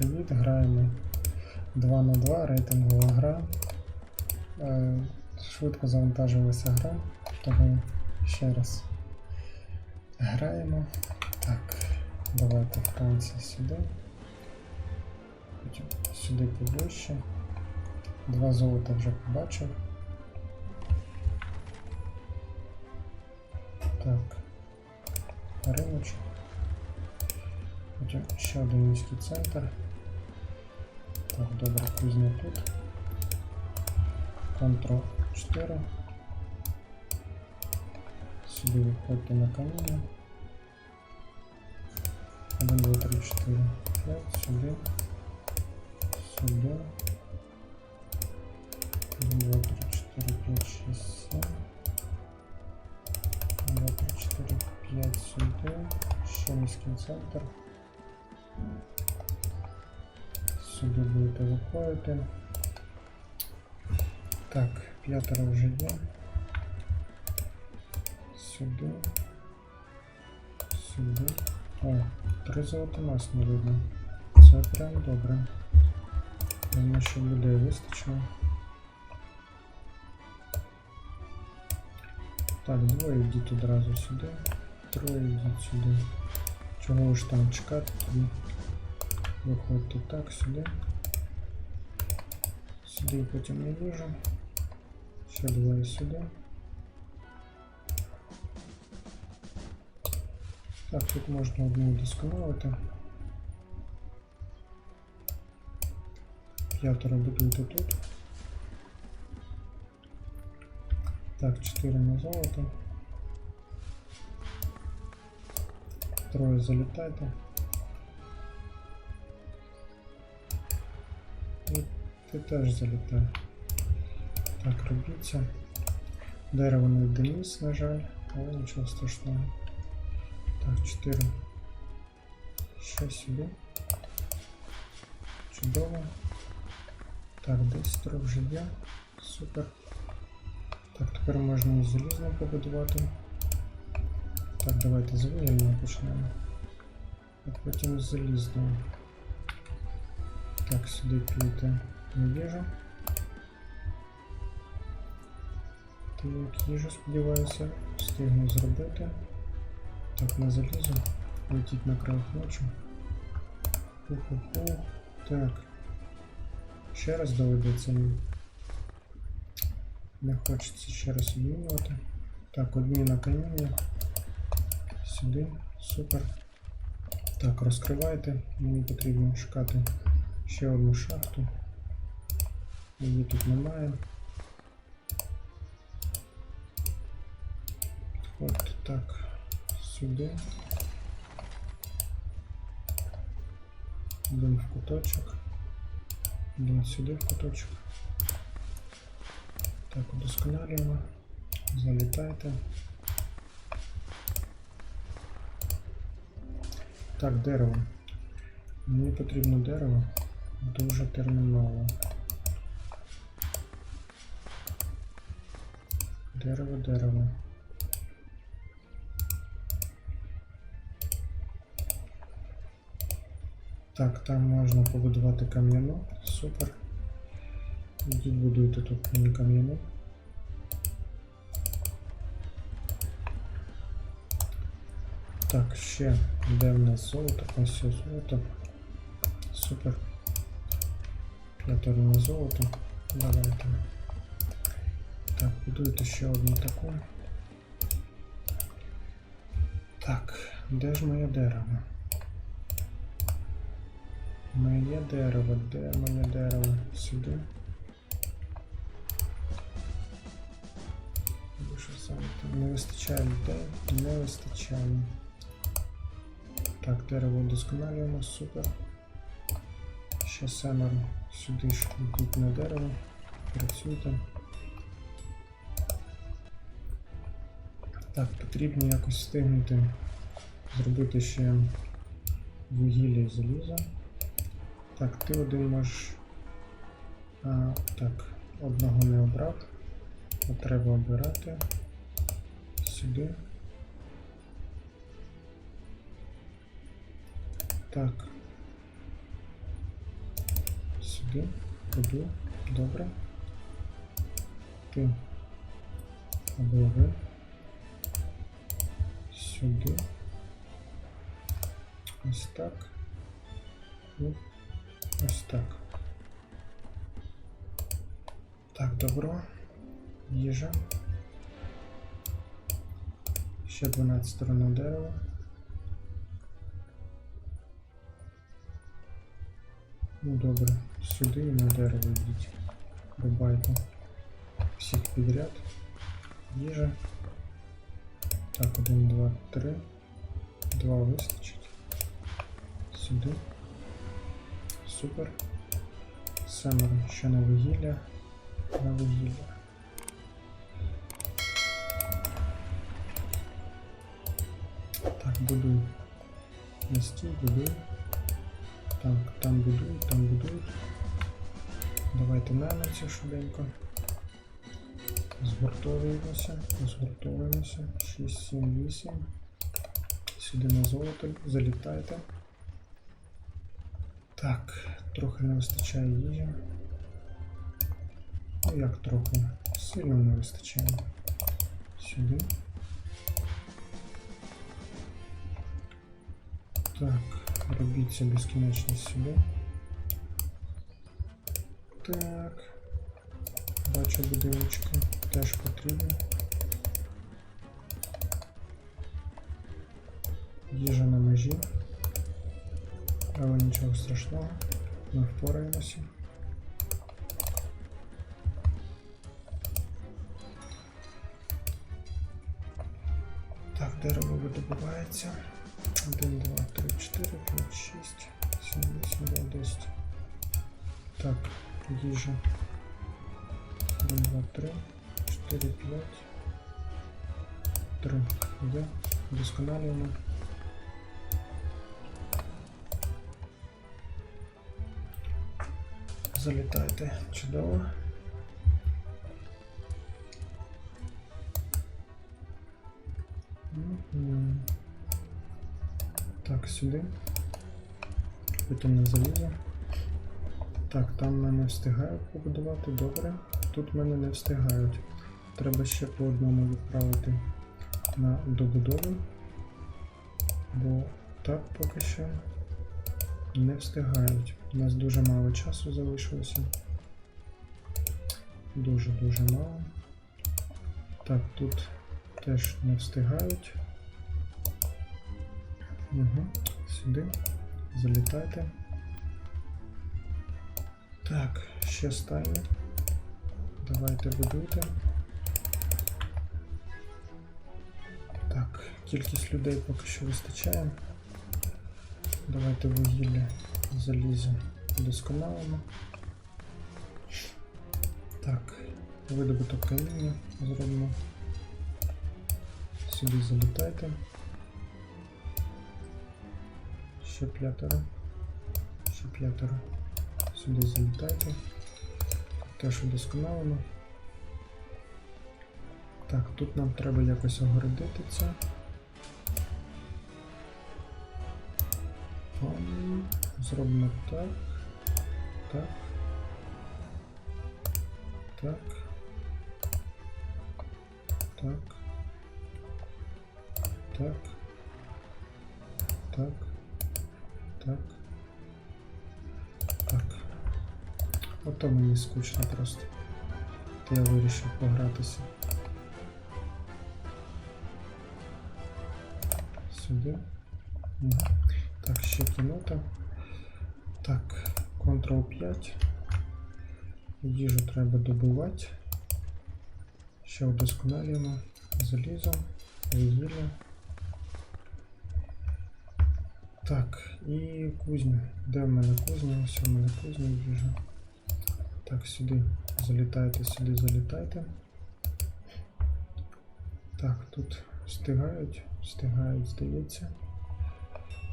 привіт! Граємо 2 на 2 рейтингова гра. Е, Швидко завантажилася гра, тому ще раз граємо. Так, давайте Франція сюди. Потім сюди поближче. Два золота вже побачив. Так. Риночок. Потім ще один міський центр. Так, добре, кузня тут. Ctrl 4. Сюди виходьте на каміння. 1, 2, 3, 4, 5, сюди. Сюди. 1, 2, 3, 4, 5, 6, 7. 1, 2, 3, 4, 5 сюди. Ще міський центр. Сюди будете виходити. Так, п'ятеро вже є. Сюди. Сюди. О, три золота нас не видно. Це прям добре. Думаю, що людей вистачило. Так, двоє йдіть одразу сюди. Троє йдіть сюди. Чого ж там чекати тоді? Виходьте так, сюди. Сюди потім не вижу. Ще двоє сюди. Так, тут можна одну удосконалити. П'ятеро будуйте тут. Так, 4 на золото. Троє залітайте. Ти теж залітай. Так, робіться. Дерево не вдалісь, на жаль, але нічого страшного. Так, 4. Ще сюди. Чудово. Так, десь трохи вже є. Супер. Так, тепер можна і залізно побудувати. Так, давайте з вугільного почнемо. А потім з залізного. Так, сюди пліти не вижу. Так, їжу, сподіваюся, встигну зробити. Так, на залізо. Летіть на край ночі. Пу-пу-пу. Так. Ще раз доведеться. Не хочеться ще раз обмінювати. Так, одні на каміння. Сюди. Супер. Так, розкривайте. Мені потрібно шукати ще одну шахту. Її тут немає. От так. Сюди. Один в куточок. Один сюди в куточок. Так, удосконалюємо. Залітайте. Так, дерево. Мені потрібно дерево дуже терміново. Дерево, дерево. Так, там можна побудувати кам'яну. Супер. Ідіть будуйте тут мені кам'яну. Так, ще де в нас золото? Ось все золото. Супер. П'ятеро на золото. Давайте. Так, будуйте ще одну таку. Так, де ж моє дерево? Моє дерево, де моє дерево? Сюди. Не вистачає людей? Не вистачає. Так, дерево удосконалюємо, супер. Ще семеро сюди ж йдуть на дерево. Працюйте. Так, потрібно якось встигнути зробити ще вугілля і залізо. Так, ти один можеш. А, так, одного не обрав. А треба обирати. Сюди. Так. Сюди, туди, добре. Ти. Або ви. Сюди. Ось так. І ось так. Так, добро. Їжа. Ще 12 сторона дерева. Ну добре, сюди і на дерево йдіть. Рубайте всіх підряд. Їжа. Так, один, два, три. Два вистачить. Сюди. Супер. Семеро ще на вугілля. На вугілля. Так, будуй. Не стій, будуй. Так, там будують, там будують. Давайте наймемося швиденько. Згуртовуємося, згуртовуємося. 6, 7, 8. Сюди на золото залітайте. Так, трохи не вистачає їжі. Ну як трохи? Сильно не вистачає. Сюди. Так, робіть це безкінечно сюди. Так. Бачу будиночки. Теж потрібно. Їжа на межі. Але нічого страшного. Ми впораємося. Так, дерево видобувається. 1, 2, 3, 4, 5, 6, 7, 8, 9, 10. Так, їжа. 1, 2, 3, 4, 5, 3. Є. Досконалюємо. Залітайте. Чудово. Так, сюди. Потім на залізо. Так, там мене встигають побудувати, добре. Тут мене не встигають. Треба ще по одному відправити на добудову. Бо так поки що не встигають. У нас дуже мало часу залишилося. Дуже-дуже мало. Так, тут теж не встигають. Угу. Сюди. Залітайте. Так, ще стайні. Давайте будуйте. Кількість людей поки що вистачає. Давайте вугілля залізо досконалимо. Так, видобуток каміння зробимо. Сюди залітайте. Ще п'ятеро. Ще п'ятеро. Сюди залітайте. Теж удосконалимо. Так, тут нам треба якось огородити це. Зробимо так. Так. Так. Так. Так. Так. Так. Так. Ото мені скучно просто. То я вирішив погратися. Сюди. Так, ще кінота. Так, Ctrl 5. Їжу треба добувати. Ще удосконалюємо. Залізо, вугілля. Так, і кузня. Де в мене кузня? Ось у мене кузня їжа. Так, сюди залітайте, сюди залітайте. Так, тут встигають, встигають, здається.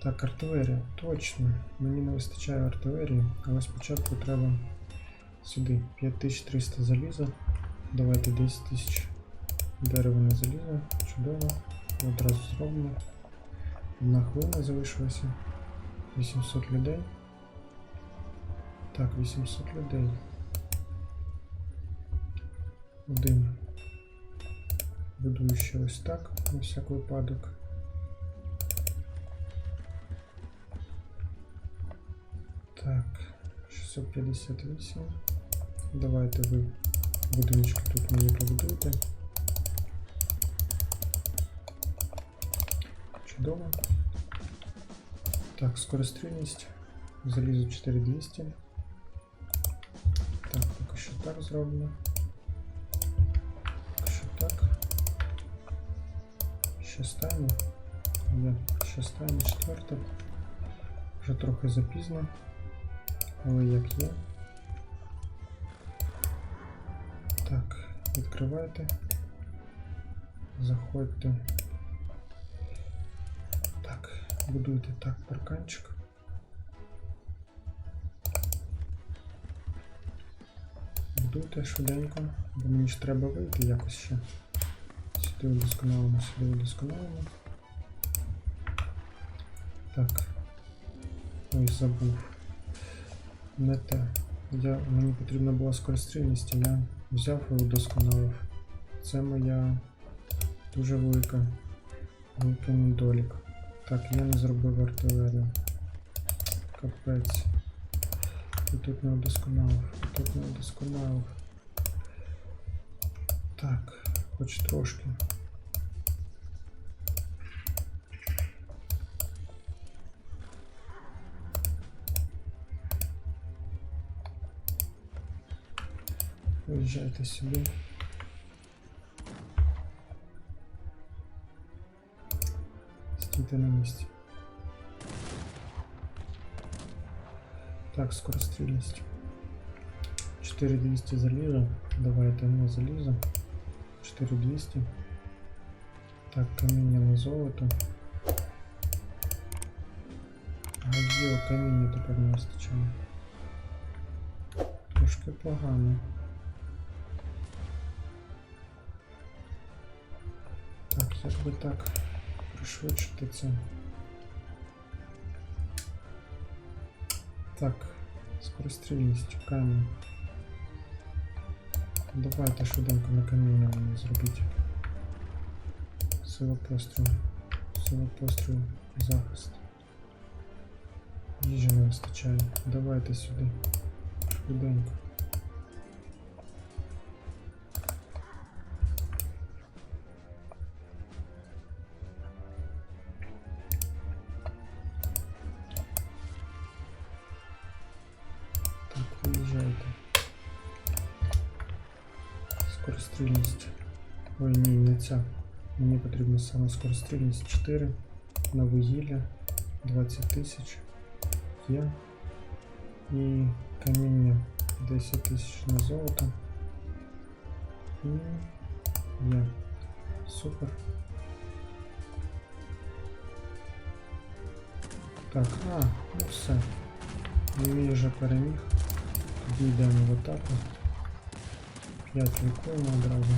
Так, артилерія, точно. Мені не вистачає артилерії, але спочатку треба сюди 5300 заліза. Давайте 10 тисяч дерева на залізо. Чудово. Одразу зробимо. Одна хвилина залишилася. 800 людей. Так, 800 людей. Один. Будую ще ось так, на всяк випадок. Так, 658. Давайте ви будиночки тут мені побудуйте. Чудово. Так, скорострільність. Залізу 4200. Так, поки що так зроблено. Поки що так. Ще стані. Є, ще стані четверта. Вже трохи запізно. Але як є. Так, відкривайте. Заходьте. Так, будуйте так парканчик. Будуйте швиденько, бо мені ж треба вийти якось ще. Сюди удосконалимо, сюди удосконалимо. Так. Ой, забув. Не те. Я, мені потрібна була скорострільність, а я взяв і удосконалив. Це моя дуже велика великий недолік. Так, я не зробив артилерію. Капець. І тут не удосконалив, і тут не удосконалив. Так, хоч трошки. Виїжджайте сюди. Стійте на місці. Так, скорострільність. 4200 заліза. Давайте на залізо. 4200. Так, каміння на золото. Гадіо каміння тепер не вистачає. Трошки погано. Так, як би так пришвидшити це. Так, скорострільність, чекаємо. Давайте швиденько на каміння мені зробіть. Сила пострілу. Сила пострілу, захист. Їжі не вистачає. Давайте сюди. Швиденько. Ой, ні, не ця. Мені потрібна саме скорострільність 4 на вугілля 20 тисяч є. І каміння 10 тисяч на золото. І є. Супер. Так, а, ну все. Мій вже переміг. Тоді йдемо в атаку. 5 лікуємо одразу.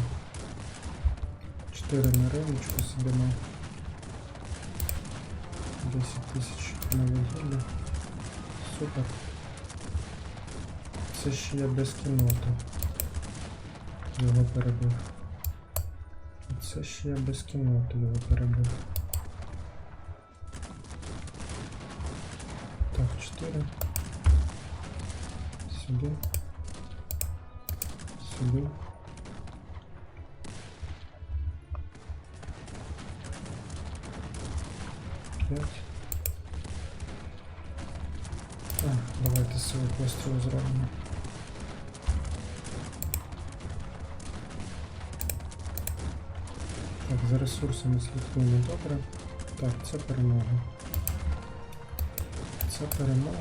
4 на риночку сидимо. 10 тисяч на. Супер. Це ще я без кіноти. Його перебив. Це ще я без кіноти його перебив. Так, 4. Сюди. Сюди. П'ять. Так, давайте свій постріл зробимо. Так, за ресурсами слідкуємо добре. Так, це перемога. Це перемога.